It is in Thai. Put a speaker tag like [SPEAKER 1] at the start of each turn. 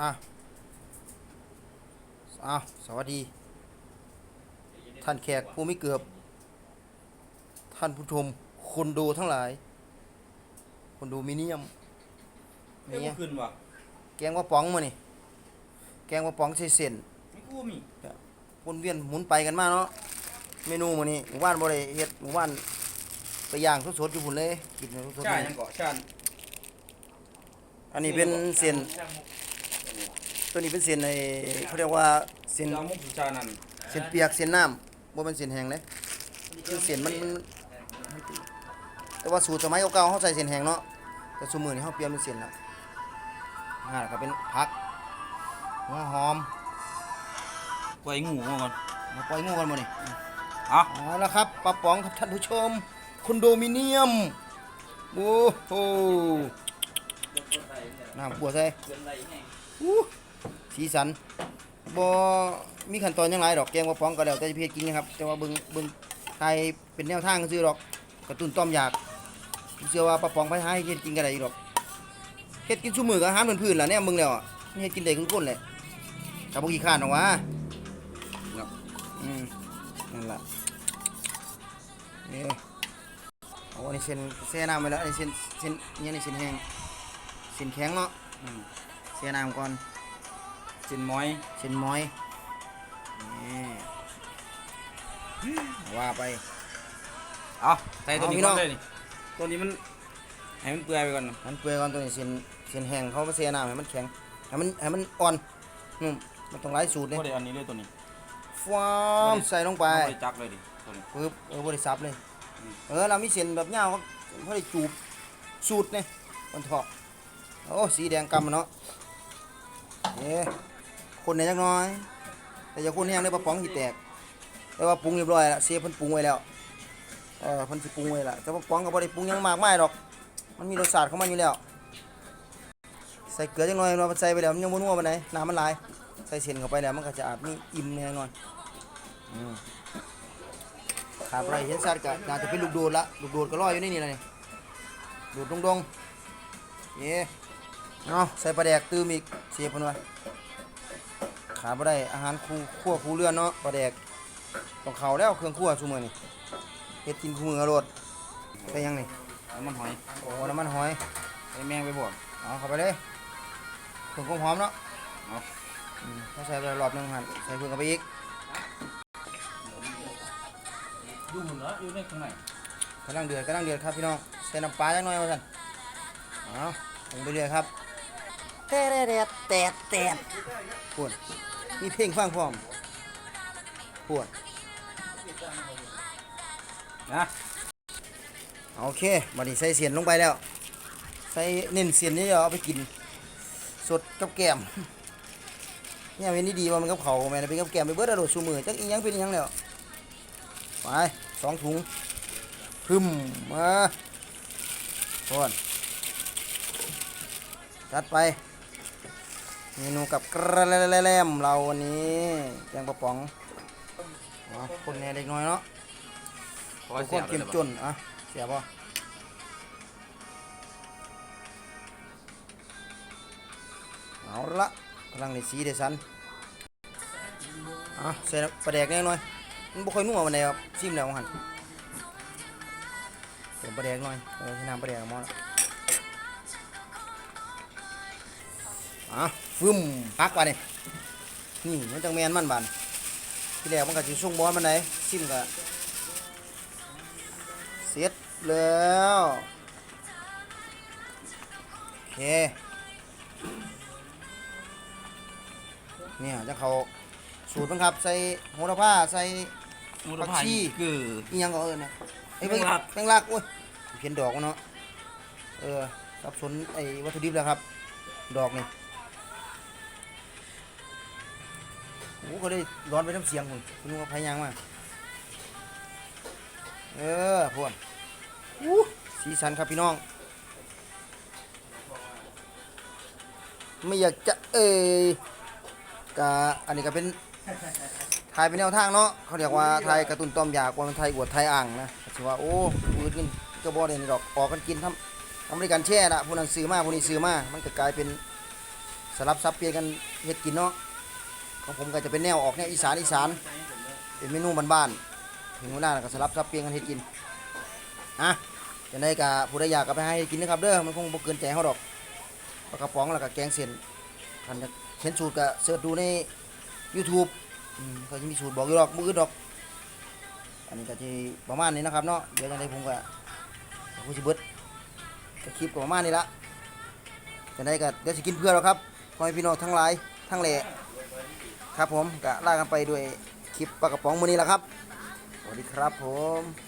[SPEAKER 1] อะอ้าวสวัสดี ท่านแขกผู้ไม่เกือบ ท่านผู้ชมคนดูทั้งหลาย คนดูมิเนียม
[SPEAKER 2] เอ้ย
[SPEAKER 1] นี่
[SPEAKER 2] บ่ขึ้นว่ะ
[SPEAKER 1] แกงว่าป๋องมานี่แกงว่าป๋องใส่เส้น
[SPEAKER 2] ไม่กูมี
[SPEAKER 1] วนเวียนหมุนไปกันมาเนาะเมนูมื้อนี้หมู่บ้านบ่ได้เฮ็ดหมู่บ้านไปย่างสดๆอยู่พุ่นเลยกินสด
[SPEAKER 2] ชา
[SPEAKER 1] ๆ
[SPEAKER 2] ยังเกาะชา
[SPEAKER 1] อันนี้เป็นเส้น ตัวนี้เป็นเส้นในเขาเรียกว่าเส้น
[SPEAKER 2] จามุกสุชานัน
[SPEAKER 1] เส้นเปียกเส้นน้ำบ่เป็นเส้นแห้งเลยคือเส้นมันมันแต่ว่าสูตรสมัยเก่าๆเขาใส่เส้นแห้งเนาะแต่สมือนี้เขาเปลี่ยนเป็นเส้นแล้วอ่าแล้วก็เป็นผักหัวหอม
[SPEAKER 2] ไว้งูมาก่อน
[SPEAKER 1] มาปล่อยงูกันหมดนี่
[SPEAKER 2] เอะ
[SPEAKER 1] เอาละครับปลาป๋องครับท่านผู้ชมคอนโดมิเนียมโอ้โหน้ำบัวใส่อู้ สีสันบ่มีขั้นตอนยังไงดอกแกงปลาป๋องก็แล้วแต่จะเพียกินนะครับ แต่ว่าเบิ่งเบิ่งไทยเป็นแนวทางซื้อดอกกระตุ้นต้อมอยากเชื่อว่าปลาปองไปหาให้เฮ็ดกินกันได้ดอกเฮ็ดกินชุ่มือก็อาหารพื้นๆล่ะเนี่ยมึงแล้วอะเฮ็ดกินได้คนๆแหละถ้าบ่ขี้ข้านหรอกวะอืมนั่นล่ะนี่โอ้นี่เส้นเส้นน้ำไปแล้วอันนี้เส้นเส้นเนี่ยนี่เส้นแห้งเส้นแข็งเนาะอืมเส้นน้ำก่อน
[SPEAKER 2] จินม้อย
[SPEAKER 1] เส้นม้อยนี่ว่าไป
[SPEAKER 2] เอาใส่ตัวนี้
[SPEAKER 1] เอาพี่น้
[SPEAKER 2] ก่
[SPEAKER 1] อ
[SPEAKER 2] องนเลยนี่ตัวนี้มันให้มันเปื่อยไปก่อน
[SPEAKER 1] มันเปื่อยก่อนตัวนี้เส้นเส้นแห้งเขามาเส้นน้ำให้มันแข็งให้มันให้มันอ่อนนุ่มมันต้องไล่สูตรเลย
[SPEAKER 2] บ่ได้อันนี้เลยตัวนี้
[SPEAKER 1] ฟ้ามใส่ลงไป
[SPEAKER 2] บ่ได้จักเลยดิตัวนี้
[SPEAKER 1] ปึ๊บเออบริสับเลย
[SPEAKER 2] อืม
[SPEAKER 1] เออเรามีเส้นแบบยาวครับเขาได้จูบสูตรเนี่ยมันเถาะโอ้สีแดงกำมันเนาะเอ๊ คนเนี่ยจักน้อย แต่อย่าคนแห้งเลยปลาป๋องสิแตก แต่ว่าปรุงเรียบร้อยแล้วเสียเพิ่นปรุงไว้แล้วเออเพิ่นสิปรุงไว้ละแต่ปลาป๋องก็บ่ได้ปรุงหยังมากมายดอก มันมีรสชาติของมันอยู่แล้ว ใส่เกลือจักหน่อยเนาะใส่ไปแล้วมันยังบ่นัวปานใดน้ำมันหลาย ใส่เส้นเข้าไปแล้วมันก็จะอาจมีอิ่มแน่นอนอืมขาไปเห็นสัตว์ก็น่าจะเป็นลูกโดดละลูกโดดก็ลอยอยู่ในนี่แหละนี่ดูดดงดงๆเย่เอาใส่ปลาแดกตื้มอีกเสียบมันว้ ขาบ่ได้อาหารคู่ขั้วคู่เรือนเนาะปลาแดกต้องเข้าแล้วเครื่องคั่วซุมื้อนี่เฮ็ดกินคู่มือรสใส่ยังนี่
[SPEAKER 2] น้ำมันหอย
[SPEAKER 1] โอ้น้ำมันหอย
[SPEAKER 2] ใส่แมงไปบ่
[SPEAKER 1] เอาเข้าไปเลยเครื่องหอมเนาะ
[SPEAKER 2] เอา
[SPEAKER 1] อืมถ้าใส่ไปรอบหนึงหั่นใส่เพิ่มเข้าไปอีก
[SPEAKER 2] อยู่หุ่นแล้วอยู่ในข้างใน
[SPEAKER 1] กำลังเดือดกำลังเดือดครับพี่น้องใส่น้ำปลาจักหน่อยว่าซั่นเอาลงไปเรื่อยครับ แตะแตะแตะแตะปวดมีเพลงฟังพร้อมปวด
[SPEAKER 2] นะ
[SPEAKER 1] โอเคบัดนี้ใส่เสียนลงไปแล้ว ใส่เน้นเสียนนี่เดี๋ยวเอาไปกิน สดกับแกมเนี่ยเป็นนี่ดีว่ามันกับเขาแม่นเป็นกับแกมไปเบิดอะโดดชูมือจักอีหยังเป็นอีหยังแล้วไปสองถุงพึมมาพอนจัดไป เมนูกับกระแลมเราวันนี้แกงปลาป๋องอ๋อคนแน่เล็กน้อยเนาะ
[SPEAKER 2] ขอ
[SPEAKER 1] ค
[SPEAKER 2] เสีย
[SPEAKER 1] น
[SPEAKER 2] บ
[SPEAKER 1] เค็มจนอะเสียบ่เอาละกำลังในสีเดซันอะใส่ปลาแดกแน่หน่อยมันบ่ค่อยนัวมันใดครับชิมแล้วหันเติมปลาแดกหน่อยเออใส่น้ำปลาแดกหมอละอะ ฟึ่มปักว่านี่นี่มันจังแมนมันบานที่แรกมันก็สิส่งบอลมันไหนชิมก็เสร็จแล้วโอเคเนี่ยจะเขาสูตรบังคับ ใส่โหระพาใส่
[SPEAKER 2] มู
[SPEAKER 1] ผักชี
[SPEAKER 2] คือ
[SPEAKER 1] อีหยังก็เอิญนะไอ้ย
[SPEAKER 2] แมงลัก
[SPEAKER 1] แมงลักโอ้ยเพียนดอกมันเนาะเออสับสนไอ้วัตถุดิบแล้วครับ ดอกนี่ โอ้ก็ได้ร้อนไปน้ำเสียงคุณคุณว่าพายางมาเออพวกอู้สีสันครับพี่น้อง ไม่อยากจะเอ่ยกะอันนี้ก็เป็นถ่ายเป็นแนวทางเนาะเขาเรียกว่าถ่ายการ์ตูนต้อมยากว่ามันถ่ายอวดถ่ายอ่างนะถือว่าโอ้ปืนกินกระบอกเด่นดอกออกกันกินทำทำบริการแช่ละผู้นั้นซื้อมาผู้นี้ซื้อมามันก็กลายเป็นสลับซับเปลี่ยนกันเฮ็ดกินเนาะ ของผมก็จะเป็นแนวออกแนวอีสานอีสานเป็นเมนูบ้านๆถึงเวลาแล้วก็สลับซับเปลี่ยนกันเฮ็ดกินอะจะได้กับผู้ใดอยากก็ไปให้กินนะครับเด้อมันคงบ่เกินใจเฮาดอกปลากระป๋องแล้วก็แกงเส้นคันจะเห็นสูตรก็เสิร์ชดูใน YouTube อืมก็จะมีสูตรบอกอยู่ดอกมือดอก อันนี้ก็จะประมาณนี้นะครับเนาะเดี๋ยวจะได้ผมก็กูสิเบิดก็คลิปก็ประมาณนี้ละจะได้ก็เดี๋ยวสิกินเพื่อแล้วครับพ่อแม่พี่น้องทั้งหลายทั้งแหล่ ครับผมก็ลากันไปด้วยคลิปปลากระป๋องมือนี้ละครับสวัสดีครับผม